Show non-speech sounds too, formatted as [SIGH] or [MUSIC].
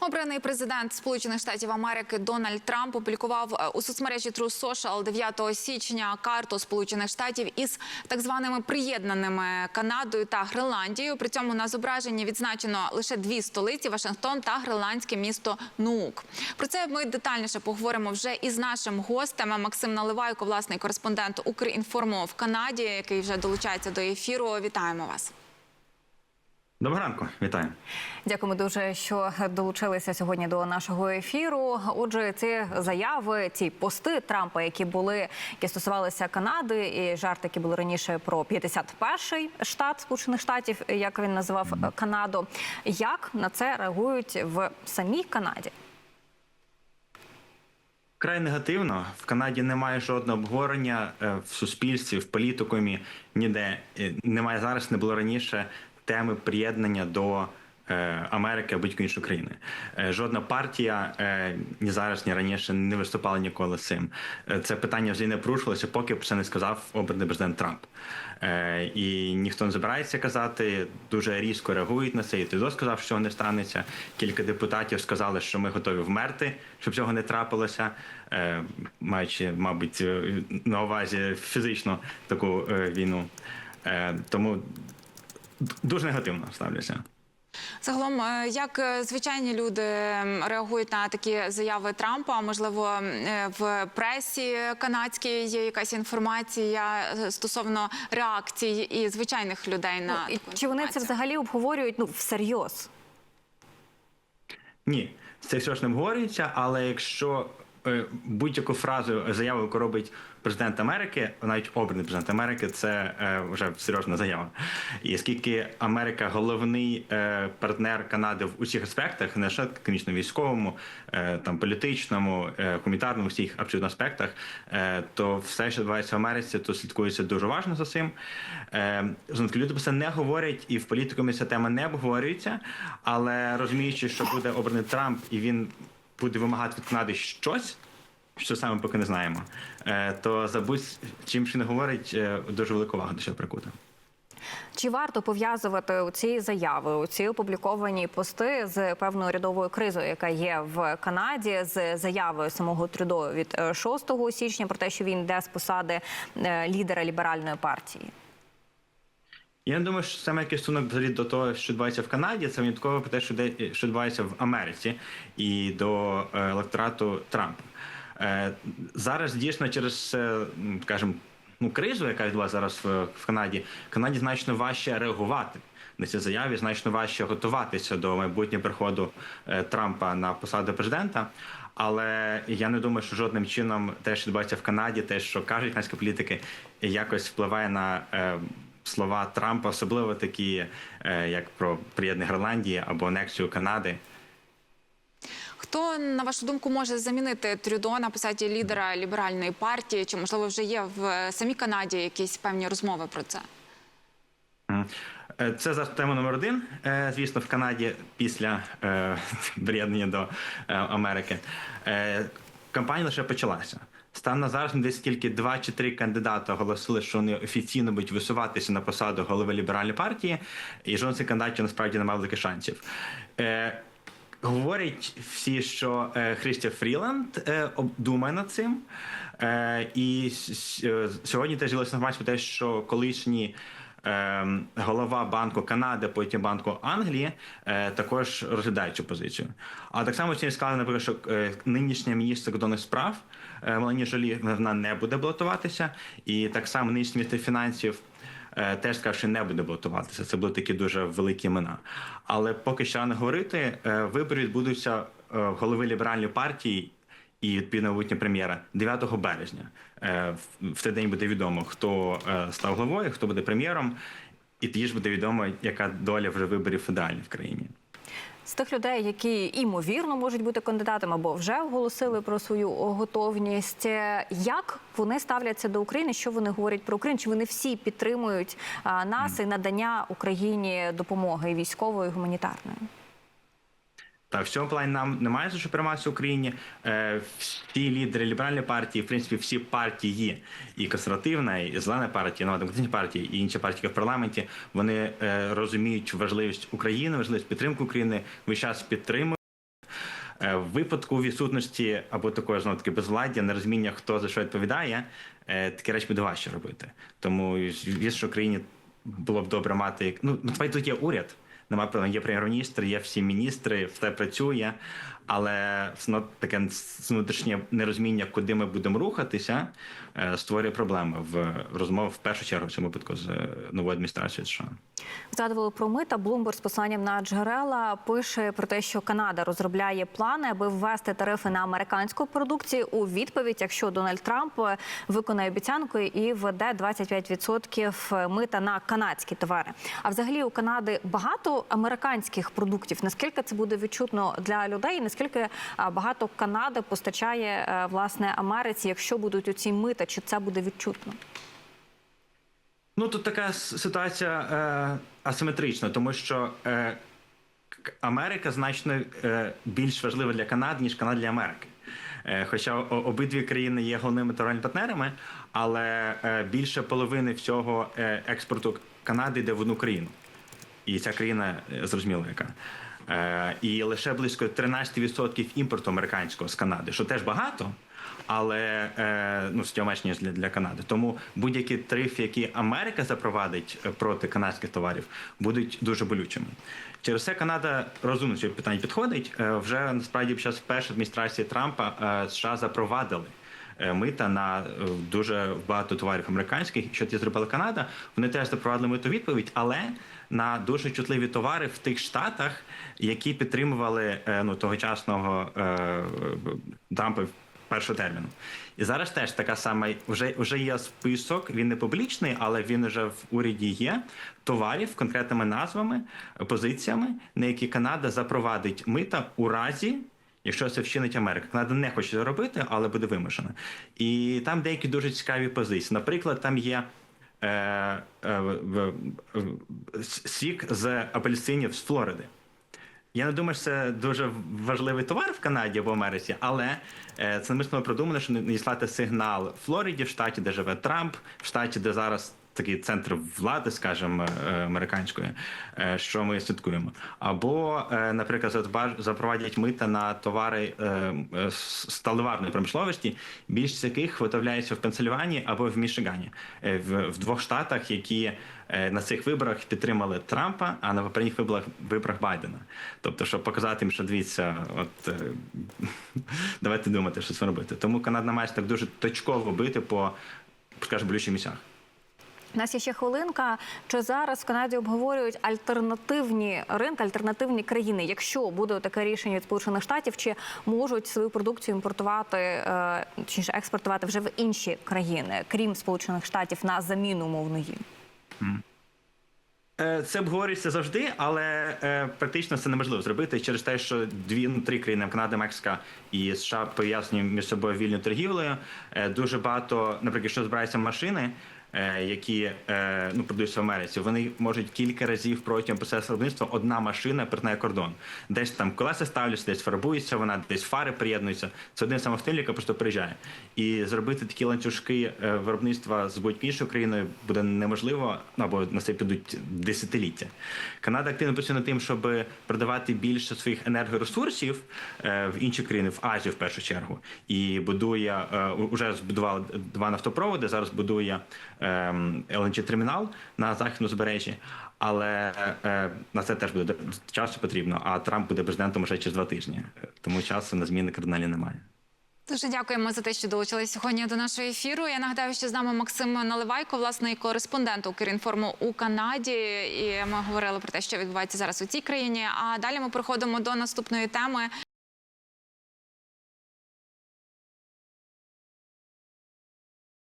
Обраний президент Сполучених Штатів Америки Дональд Трамп опублікував е, у соцмережі True Social 9 січня карту Сполучених Штатів із так званими приєднаними Канадою та Гренландією. При цьому на зображенні відзначено лише дві столиці Вашингтон та гренландське місто Нуук. Про це ми детальніше поговоримо вже із нашим гостем Максим Наливайко, власний кореспондент Укрінформу в Канаді, який вже долучається до ефіру. Вітаємо вас. Доброго ранку, вітаю. Дякуємо дуже, що долучилися сьогодні до нашого ефіру. Отже, ці заяви, ці пости Трампа, які були, які стосувалися Канади, і жарти, які були раніше про 51-й штат Сполучених Штатів, як він називав Канаду. Як на це реагують в самій Канаді? Край негативно. В Канаді немає жодного обговорення е, в суспільстві, в політикумі, ніде Е, немає зараз, не було раніше теми приєднання до е, Америки або будь-якої іншої країни. Е, Жодна партія е, ні зараз, ні раніше не виступала ніколи з цим. Це питання взагалі не порушилося, поки про це не сказав обраний президент Трамп. І ніхто не збирається казати, дуже різко реагують на це. І Тидо сказав, що не станеться. Кілька депутатів сказали, що ми готові вмерти, щоб цього не трапилося, маючи, мабуть, на увазі фізично таку війну. Тому дуже негативно ставляться. Загалом, е, як е, звичайні люди реагують на такі заяви Трампа? Можливо, е, в пресі канадській є якась інформація стосовно реакцій і звичайних людей на Ну, таку чи вони це взагалі обговорюють ну всерйоз? Ні, це все ж не обговорюється, але якщо будь-яку фразу заяву, яку робить президент Америки, навіть обраний президент Америки, це е, вже серйозна заява. І оскільки Америка головний е, партнер Канади в усіх аспектах, не лише економічно військовому, е, там політичному, е, гуманітарному, всіх абсолютно аспектах, е, то все, що відбувається в Америці, то слідкується дуже уважно за цим. Е, люди про це не говорять, і в політикумі ця тема не обговорюється, але розуміючи, що буде обраний Трамп, і він буде вимагати від Канади щось. Що саме поки не знаємо, е, то забудь чим ще не говорить, е, дуже велику увагу до цього прикута. Чи варто пов'язувати ці заяви, ці опубліковані пости з певною рядовою кризою, яка є в Канаді, з заявою самого Трюдо від е, 6 січня про те, що він йде з посади е, лідера ліберальної партії? Я не думаю, що саме якийсь взагалі до того, що відбувається в Канаді, це винятково про те, що де що відбувається в Америці і до е, електорату Трампа. Е, Зараз дійсно через, е, скажімо, ну, кризу, яка відбувається зараз в, в Канаді, Канаді значно важче реагувати. На ці заяви значно важче готуватися до майбутнього приходу е, Трампа на посаду президента. Але я не думаю, що жодним чином те, що відбувається в Канаді, те, що кажуть канадські політики, якось впливає на слова Трампа, особливо такі, е, як про приєднання Гренландії або анексію Канади. Хто на вашу думку може замінити Трюдо на посаді лідера ліберальної партії? Чи можливо вже є в самій Канаді якісь певні розмови про це? Е, Це зараз тема номер один, е, звісно, в Канаді після е, [LAUGHS] приєднання до е, Америки. Е, Кампанія лише почалася. Станом на зараз десь тільки два чи три кандидати оголосили, що вони офіційно будуть висуватися на посаду голови ліберальної партії, і жоден з кандидатів насправді не мав великих шансів. Е, Говорять всі, що е, Христя Фріланд е, думає над цим. Е, і е, сьогодні теж з'явилася інформація про те, що колишній е, голова Банку Канади, потім Банку Англії, е, також розглядають цю позицію. А так само сьогодні сказали, наприклад, що е, нинішня міністр закордонних справ Мелані Жолі вона не буде балотуватися, і так само нинішній міністр фінансів. е, Теж сказав, що не буде балотуватися. Це були такі дуже великі імена. Але поки що рано говорити, е, вибори відбудуться е, голови ліберальної партії і відповідно майбутнього прем'єра 9 березня. В- цей день буде відомо, хто став головою, хто буде прем'єром, і тоді ж буде відомо, яка доля вже виборів федеральних в країні. З тих людей, які імовірно можуть бути кандидатами або вже оголосили про свою готовність, е, як вони ставляться до України? Що вони говорять про Україну? Чи вони всі підтримують нас і надання Україні допомоги і військової, і гуманітарної? Так, в цьому плані нам немає за що прийматися в Україні. Е, всі лідери ліберальної партії, в принципі, всі партії, і консервативна, і зелена партія, нова демократична партія, і інші партії в парламенті, вони е, розуміють важливість України, важливість підтримки України, весь час підтримують. Е, В випадку відсутності або такої знову таки безвладдя, нерозуміння, хто за що відповідає, е, такі речі буде важче робити. Тому звісно, що країні було б добре мати ну тут є уряд. Нема проблем, є прем'єр-міністр, є всі міністри, все працює, але все таке внутрішнє нерозуміння, куди ми будемо рухатися, е, створює проблеми в розмовах в першу чергу в цьому випадку з е, новою адміністрацією США. Згадували про мита. Блумберг з посланням на джерела пише про те, що Канада розробляє плани, аби ввести тарифи на американську продукцію у відповідь, якщо Дональд Трамп виконає обіцянку і введе 25% мита на канадські товари. А взагалі у Канади багато американських продуктів. Наскільки це буде відчутно для людей? Наскільки багато Канади постачає е, власне Америці, якщо будуть оці мита, чи це буде відчутно? Ну тут така ситуація е, асиметрична, тому що е, Америка значно е, більш важлива для Канади, ніж Канада для Америки. Е, хоча обидві країни є головними торговельними партнерами, але е, більше половини всього е, експорту Канади йде в одну країну. І ця країна зрозуміло яка. І лише близько 13% імпорту американського з Канади, що теж багато, але е, ну, суттєво для, для Канади. Тому будь-які тарифи, які Америка запровадить е, проти канадських товарів, будуть дуже болючими. Через це Канада розумно цього питання підходить. Е, вже насправді під час першої адміністрації Трампа США запровадили мита на дуже багато товарів американських. Що це зробила Канада? Вони теж запровадили миту відповідь, але на дуже чутливі товари в тих штатах, які підтримували ну тогочасного е, Трампа першого терміну. І зараз теж така сама вже, вже є список. Він не публічний, але він вже в уряді є товарів конкретними назвами, позиціями, на які Канада запровадить мита у разі. Якщо це вчинить Америка, Канада не хоче робити, але буде вимушена. І там деякі дуже цікаві позиції. Наприклад, там є е, е, в- сік з апельсинів з Флориди. Я не думаю, що це дуже важливий товар в Канаді або Америці, але е, це намисно продумано, що надіслати сигнал Флориді, в штаті, де живе Трамп, в штаті, де зараз такий центр влади, скажімо, е, американської, е, що ми святкуємо. Або, е, наприклад, запровадять мита на товари сталеварної промисловості, більшість яких виготовляються в Пенсильванії або в Мішигані, в, в двох штатах, які на цих виборах підтримали Трампа, а на попередніх виборах виборах Байдена. Тобто, щоб показати їм, що дивіться, от [LAUGHS] давайте думати, що це робити. Тому Канада намагається так дуже точково бити по, скажімо, болючих місцях. У нас є ще хвилинка. Чи зараз в Канаді обговорюють альтернативні ринки, альтернативні країни? Якщо буде таке рішення від Сполучених Штатів, чи можуть свою продукцію імпортувати е, чи експортувати вже в інші країни, крім Сполучених Штатів, на заміну умовно їм? Е, Це обговорюється завжди, але е, практично це неможливо зробити через те, що дві ну, три країни Канада, Мексика і США пов'язані між собою вільною торгівлею. Е, Дуже багато, наприклад, якщо збираються машини. Е, Які е, ну продаються в Америці, вони можуть кілька разів протягом процесу виробництва одна машина перетинає кордон. Десь там колеса ставляться, десь фарбується вона, десь фари приєднуються. Це один сам автомобіль, який просто приїжджає. І зробити такі ланцюжки е, виробництва з будь-якою іншою країною буде неможливо, ну, або на це підуть десятиліття. Канада активно працює над тим, щоб продавати більше своїх енергоресурсів в інші країни, в Азію в першу чергу. І будує уже збудували два нафтопроводи. Зараз будує lng термінал на західному збережжі. Але е, на це теж буде часу потрібно. А Трамп буде президентом вже через два тижні. Тому часу на зміни кардиналі немає. Дуже дякуємо за те, що долучились сьогодні до нашого ефіру. Я нагадаю, що з нами Максим Наливайко, власний кореспондент Укрінформу у Канаді. І ми говорили про те, що відбувається зараз у цій країні. А далі ми переходимо до наступної теми.